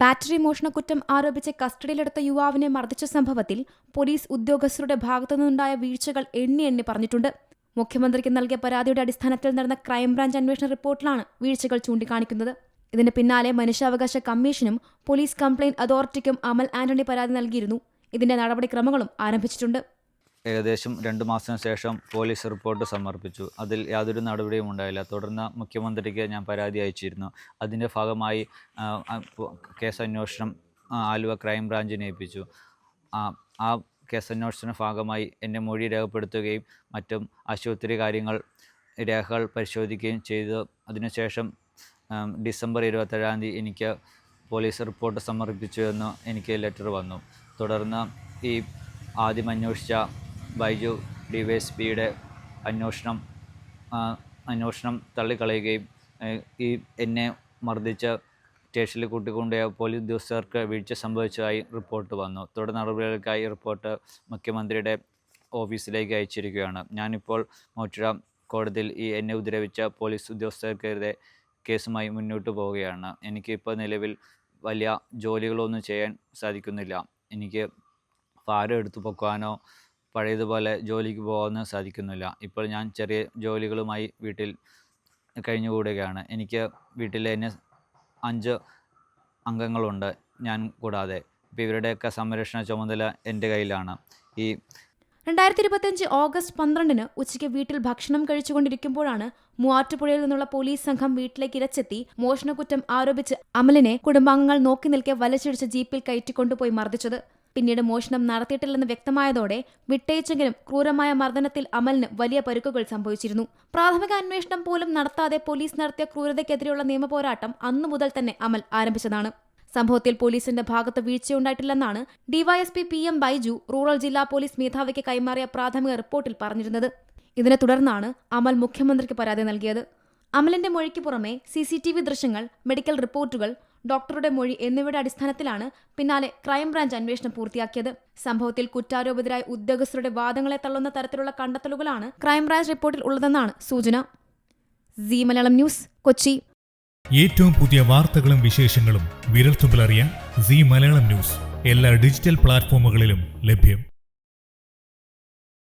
Battery മോഷണക്കുറ്റം ആരോപിച്ച് കസ്റ്റഡിയിലെടുത്ത യുവാവിനെ മർദ്ദിച്ച സംഭവത്തിൽ പോലീസ് ഉദ്യോഗസ്ഥരുടെ ഭാഗത്തുനിന്നുണ്ടായ വീഴ്ചകൾ എണ്ണി എണ്ണി പറഞ്ഞിട്ടുണ്ട്. മുഖ്യമന്ത്രിക്ക് നൽകിയ പരാതിയുടെ അടിസ്ഥാനത്തിൽ നടന്ന ക്രൈംബ്രാഞ്ച് അന്വേഷണ റിപ്പോർട്ടിലാണ് വീഴ്ചകൾ ചൂണ്ടിക്കാണിക്കുന്നത്. ഇതിന് പിന്നാലെ മനുഷ്യാവകാശ കമ്മീഷനും പോലീസ് കംപ്ലയിന്റ് അതോറിറ്റിക്കും അമൽ ആന്റണി പരാതി നൽകിയിരുന്നു. ഇതിന്റെ നടപടിക്രമങ്ങളും ആരംഭിച്ചിട്ടുണ്ട്. ഏകദേശം രണ്ട് മാസത്തിന് ശേഷം പോലീസ് റിപ്പോർട്ട് സമർപ്പിച്ചു. അതിൽ യാതൊരു നടപടിയും ഉണ്ടായില്ല. തുടർന്ന് മുഖ്യമന്ത്രിക്ക് ഞാൻ പരാതി അയച്ചിരുന്നു. അതിന്റെ ഭാഗമായി കേസ് അന്വേഷണം ആലുവ ക്രൈംബ്രാഞ്ചിനെ ഏൽപ്പിച്ചു ആ ആ കേസ് അന്വേഷണ ഭാഗമായി എന്റെ മൊഴി രേഖപ്പെടുത്തുകയും മറ്റും ആശുപത്രി കാര്യങ്ങൾ രേഖകൾ പരിശോധിക്കുകയും ചെയ്തു. അതിനുശേഷം ഡിസംബർ ഇരുപത്തേഴാം തീയതി എനിക്ക് പോലീസ് റിപ്പോർട്ട് സമർപ്പിച്ചു എന്ന് എനിക്ക് ലെറ്റർ വന്നു. തുടർന്ന് ഈ ആദ്യം അന്വേഷിച്ച ബൈജു ഡി വൈ എസ് പിയുടെ അന്വേഷണം അന്വേഷണം തള്ളിക്കളയുകയും ഈ എന്നെ മർദ്ദിച്ച സ്റ്റേഷനിൽ കൂട്ടിക്കൊണ്ടുപോയ പോലീസ് ഉദ്യോഗസ്ഥർക്ക് വീഴ്ച സംഭവിച്ചതായി റിപ്പോർട്ട് വന്നു. തുടർ നടപടികൾക്കായി റിപ്പോർട്ട് മുഖ്യമന്ത്രിയുടെ ഓഫീസിലേക്ക് അയച്ചിരിക്കുകയാണ്. ഞാനിപ്പോൾ മോച്ചിറ കോടതിയിൽ ഈ എന്നെ ഉപദ്രവിച്ച പോലീസ് ഉദ്യോഗസ്ഥർക്കെതിരെ കേസുമായി മുന്നോട്ട് പോവുകയാണ്. എനിക്കിപ്പോൾ നിലവിൽ വലിയ ജോലികളൊന്നും ചെയ്യാൻ സാധിക്കുന്നില്ല. എനിക്ക് ഭാരം എടുത്തു പൊക്കാനോ പഴയതുപോലെ ജോലിക്ക് പോകാൻ സാധിക്കുന്നില്ല. ഇപ്പോൾ ഞാൻ ചെറിയ ജോലികളുമായി വീട്ടിൽ കഴിഞ്ഞുകൂടുകയാണ് എനിക്ക് വീട്ടിൽ എന്നെ അഞ്ച് അംഗങ്ങളുണ്ട് ഞാൻ കൂടാതെ. ഇപ്പോൾ ഇവരുടെയൊക്കെ സംരക്ഷണ ചുമതല എന്റെ കയ്യിലാണ്. ഈ രണ്ടായിരത്തി ഇരുപത്തിയഞ്ച് ഓഗസ്റ്റ് പന്ത്രണ്ടിന് ഉച്ചയ്ക്ക് വീട്ടിൽ ഭക്ഷണം കഴിച്ചുകൊണ്ടിരിക്കുമ്പോഴാണ് മൂവാറ്റുപുഴയിൽ നിന്നുള്ള പോലീസ് സംഘം വീട്ടിലേക്ക് ഇരച്ചെത്തി. മോഷണക്കുറ്റം ആരോപിച്ച് അമലിനെ കുടുംബാംഗങ്ങൾ നോക്കി നിൽക്കെ വലിച്ചിടിച്ച് ജീപ്പിൽ കയറ്റിക്കൊണ്ടുപോയി മർദ്ദിച്ചത്. പിന്നീട് മോഷണം നടത്തിയിട്ടില്ലെന്ന് വ്യക്തമായതോടെ വിട്ടയച്ചെങ്കിലും ക്രൂരമായ മർദ്ദനത്തിൽ അമലിന് വലിയ പരുക്കുകൾ സംഭവിച്ചിരുന്നു. പ്രാഥമിക അന്വേഷണം പോലും നടത്താതെ പോലീസ് നടത്തിയ ക്രൂരതയ്ക്കെതിരെയുള്ള നിയമപോരാട്ടം അന്നു മുതൽ തന്നെ അമൽ ആരംഭിച്ചതാണ്. സംഭവത്തിൽ പോലീസിന്റെ ഭാഗത്ത് വീഴ്ചയുണ്ടായിട്ടില്ലെന്നാണ് DYSP P M Baiju rural ജില്ലാ പോലീസ് മേധാവിക്ക് കൈമാറിയ പ്രാഥമിക റിപ്പോർട്ടിൽ പറഞ്ഞിരുന്നത്. ഇതിനെ തുടർന്നാണ് അമൽ മുഖ്യമന്ത്രിക്ക് പരാതി നൽകിയത്. അമലിന്റെ മൊഴിക്ക് പുറമെ സിസിടിവി ദൃശ്യങ്ങൾ മെഡിക്കൽ റിപ്പോർട്ടുകൾ ഡോക്ടറുടെ മൊഴി എന്നിവയുടെ അടിസ്ഥാനത്തിലാണ് പിന്നാലെ ക്രൈംബ്രാഞ്ച് അന്വേഷണം പൂർത്തിയാക്കിയത്. സംഭവത്തിൽ കുറ്റാരോപിതരായ ഉദ്യോഗസ്ഥരുടെ വാദങ്ങളെ തള്ളുന്ന തരത്തിലുള്ള കണ്ടെത്തലുകളാണ് ക്രൈംബ്രാഞ്ച് റിപ്പോർട്ടിൽ ഉള്ളതെന്നാണ് സൂചന. സി മലയാളം ന്യൂസ് കൊച്ചി. ഏറ്റവും പുതിയ വാർത്തകളും വിശേഷങ്ങളും വിരൽത്തുമ്പിലറിയാൻ സി മലയാളം ന്യൂസ് എല്ലാ ഡിജിറ്റൽ പ്ലാറ്റ്ഫോമുകളിലും ലഭ്യം.